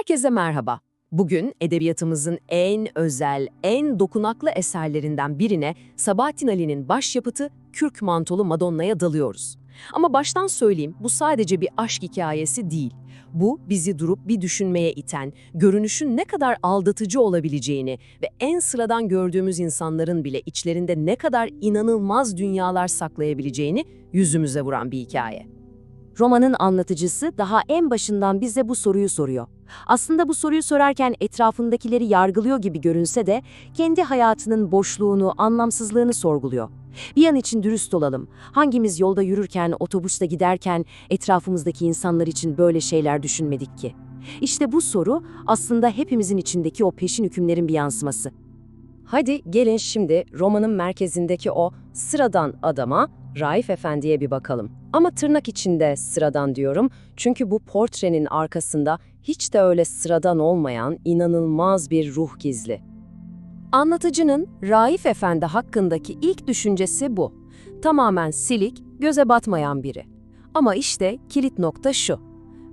Herkese merhaba. Bugün edebiyatımızın en özel, en dokunaklı eserlerinden birine Sabahattin Ali'nin başyapıtı Kürk Mantolu Madonna'ya dalıyoruz. Ama baştan söyleyeyim, bu sadece bir aşk hikayesi değil. Bu, bizi durup bir düşünmeye iten, görünüşün ne kadar aldatıcı olabileceğini ve en sıradan gördüğümüz insanların bile içlerinde ne kadar inanılmaz dünyalar saklayabileceğini yüzümüze vuran bir hikaye. Romanın anlatıcısı daha en başından bize bu soruyu soruyor. Aslında bu soruyu sorarken etrafındakileri yargılıyor gibi görünse de kendi hayatının boşluğunu, anlamsızlığını sorguluyor. Bir an için dürüst olalım. Hangimiz yolda yürürken, otobüste giderken etrafımızdaki insanlar için böyle şeyler düşünmedik ki? İşte bu soru aslında hepimizin içindeki o peşin hükümlerin bir yansıması. Hadi gelin şimdi romanın merkezindeki o sıradan adama, Raif Efendi'ye bir bakalım. Ama tırnak içinde sıradan diyorum çünkü bu portrenin arkasında hiç de öyle sıradan olmayan inanılmaz bir ruh gizli. Anlatıcının Raif Efendi hakkındaki ilk düşüncesi bu. Tamamen silik, göze batmayan biri. Ama işte kilit nokta şu.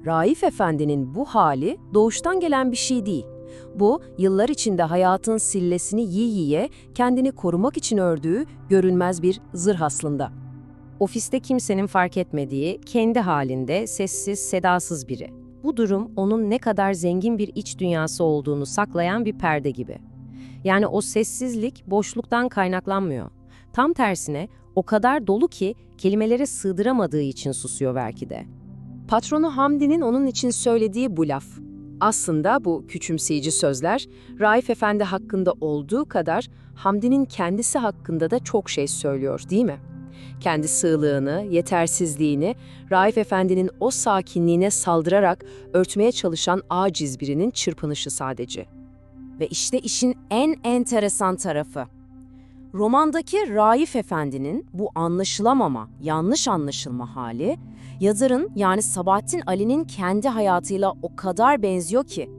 Raif Efendi'nin bu hali doğuştan gelen bir şey değil. Bu, yıllar içinde hayatın sillesini yiye yiye kendini korumak için ördüğü görünmez bir zırh aslında. Ofiste kimsenin fark etmediği, kendi halinde sessiz, sedasız biri. Bu durum onun ne kadar zengin bir iç dünyası olduğunu saklayan bir perde gibi. Yani o sessizlik boşluktan kaynaklanmıyor. Tam tersine o kadar dolu ki kelimelere sığdıramadığı için susuyor belki de. Patronu Hamdi'nin onun için söylediği bu laf. Aslında bu küçümseyici sözler Raif Efendi hakkında olduğu kadar Hamdi'nin kendisi hakkında da çok şey söylüyor değil mi? Kendi sığlığını, yetersizliğini, Raif Efendi'nin o sakinliğine saldırarak örtmeye çalışan aciz birinin çırpınışı sadece. Ve işte işin en enteresan tarafı. Romandaki Raif Efendi'nin bu anlaşılamama, yanlış anlaşılma hali, yazarın yani Sabahattin Ali'nin kendi hayatıyla o kadar benziyor ki.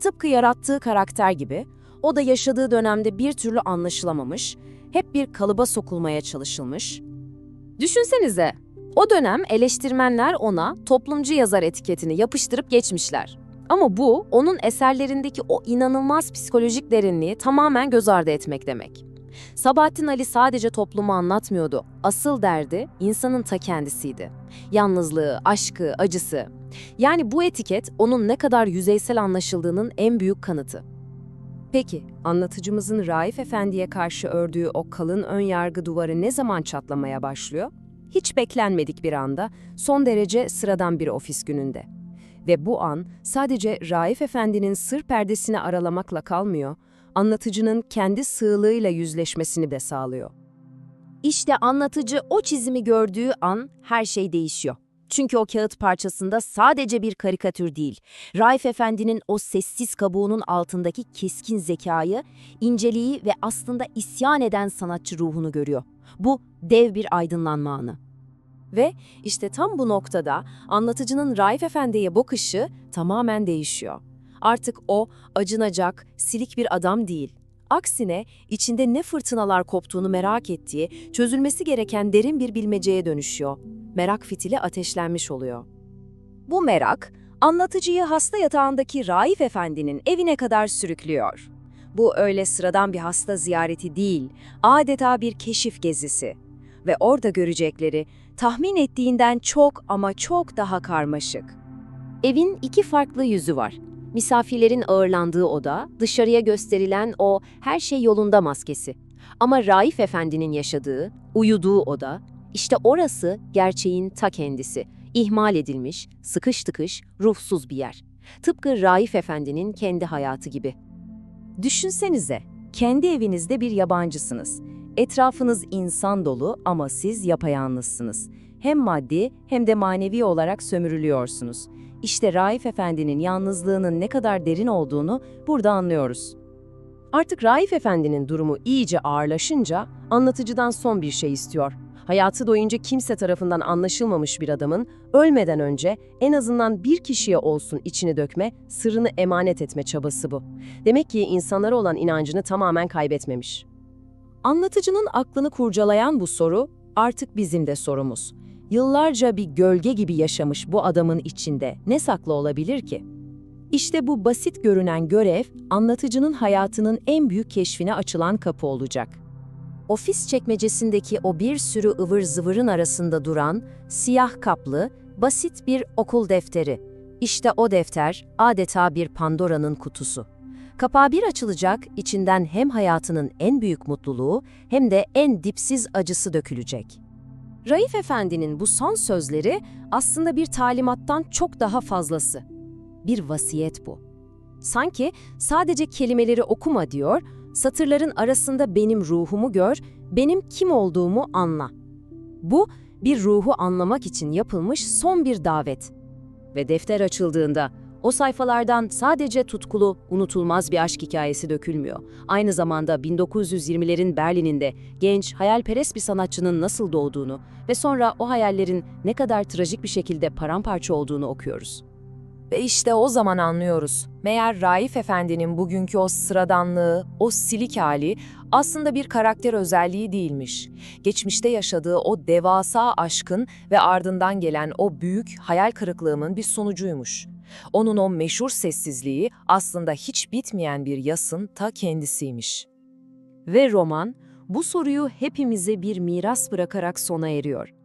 Tıpkı yarattığı karakter gibi, o da yaşadığı dönemde bir türlü anlaşılamamış, hep bir kalıba sokulmaya çalışılmış. Düşünsenize, o dönem eleştirmenler ona toplumcu yazar etiketini yapıştırıp geçmişler. Ama bu, onun eserlerindeki o inanılmaz psikolojik derinliği tamamen göz ardı etmek demek. Sabahattin Ali sadece toplumu anlatmıyordu. Asıl derdi insanın ta kendisiydi. Yalnızlığı, aşkı, acısı. Yani bu etiket onun ne kadar yüzeysel anlaşıldığının en büyük kanıtı. Peki, anlatıcımızın Raif Efendi'ye karşı ördüğü o kalın ön yargı duvarı ne zaman çatlamaya başlıyor? Hiç beklenmedik bir anda, son derece sıradan bir ofis gününde. Ve bu an sadece Raif Efendi'nin sır perdesini aralamakla kalmıyor, anlatıcının kendi sığlığıyla yüzleşmesini de sağlıyor. İşte anlatıcı o çizimi gördüğü an her şey değişiyor. Çünkü o kağıt parçasında sadece bir karikatür değil, Raif Efendi'nin o sessiz kabuğunun altındaki keskin zekayı, inceliği ve aslında isyan eden sanatçı ruhunu görüyor. Bu dev bir aydınlanma anı. Ve işte tam bu noktada anlatıcının Raif Efendi'ye bakışı tamamen değişiyor. Artık o acınacak, silik bir adam değil. Aksine içinde ne fırtınalar koptuğunu merak ettiği, çözülmesi gereken derin bir bilmeceye dönüşüyor. Merak fitili ateşlenmiş oluyor. Bu merak, anlatıcıyı hasta yatağındaki Raif Efendi'nin evine kadar sürüklüyor. Bu öyle sıradan bir hasta ziyareti değil, adeta bir keşif gezisi. Ve orada görecekleri tahmin ettiğinden çok ama çok daha karmaşık. Evin iki farklı yüzü var. Misafirlerin ağırlandığı oda, dışarıya gösterilen o her şey yolunda maskesi. Ama Raif Efendi'nin yaşadığı, uyuduğu oda, işte orası gerçeğin ta kendisi. İhmal edilmiş, sıkış tıkış, ruhsuz bir yer. Tıpkı Raif Efendi'nin kendi hayatı gibi. Düşünsenize, kendi evinizde bir yabancısınız. Etrafınız insan dolu ama siz yapayalnızsınız. Hem maddi hem de manevi olarak sömürülüyorsunuz. İşte Raif Efendi'nin yalnızlığının ne kadar derin olduğunu burada anlıyoruz. Artık Raif Efendi'nin durumu iyice ağırlaşınca anlatıcıdan son bir şey istiyor. Hayatı boyunca kimse tarafından anlaşılmamış bir adamın ölmeden önce en azından bir kişiye olsun içini dökme, sırrını emanet etme çabası bu. Demek ki insanlara olan inancını tamamen kaybetmemiş. Anlatıcının aklını kurcalayan bu soru artık bizim de sorumuz. Yıllarca bir gölge gibi yaşamış bu adamın içinde ne saklı olabilir ki? İşte bu basit görünen görev, anlatıcının hayatının en büyük keşfine açılan kapı olacak. Ofis çekmecesindeki o bir sürü ıvır zıvırın arasında duran, siyah kaplı, basit bir okul defteri. İşte o defter adeta bir Pandora'nın kutusu. Kapağı bir açılacak, içinden hem hayatının en büyük mutluluğu hem de en dipsiz acısı dökülecek. Raif Efendi'nin bu son sözleri aslında bir talimattan çok daha fazlası. Bir vasiyet bu. Sanki sadece kelimeleri okuma diyor, satırların arasında benim ruhumu gör, benim kim olduğumu anla. Bu, bir ruhu anlamak için yapılmış son bir davet. Ve defter açıldığında, o sayfalardan sadece tutkulu, unutulmaz bir aşk hikayesi dökülmüyor. Aynı zamanda 1920'lerin Berlin'inde genç, hayalperest bir sanatçının nasıl doğduğunu ve sonra o hayallerin ne kadar trajik bir şekilde paramparça olduğunu okuyoruz. Ve işte o zaman anlıyoruz. Meğer Raif Efendi'nin bugünkü o sıradanlığı, o silik hali aslında bir karakter özelliği değilmiş. Geçmişte yaşadığı o devasa aşkın ve ardından gelen o büyük hayal kırıklığının bir sonucuymuş. Onun o meşhur sessizliği aslında hiç bitmeyen bir yasın ta kendisiymiş. Ve roman bu soruyu hepimize bir miras bırakarak sona eriyor.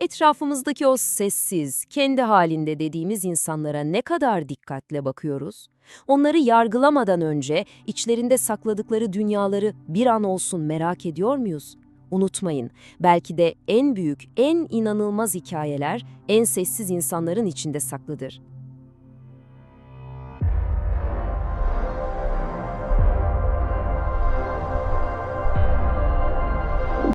Etrafımızdaki o sessiz, kendi halinde dediğimiz insanlara ne kadar dikkatle bakıyoruz? Onları yargılamadan önce içlerinde sakladıkları dünyaları bir an olsun merak ediyor muyuz? Unutmayın, belki de en büyük, en inanılmaz hikayeler en sessiz insanların içinde saklıdır.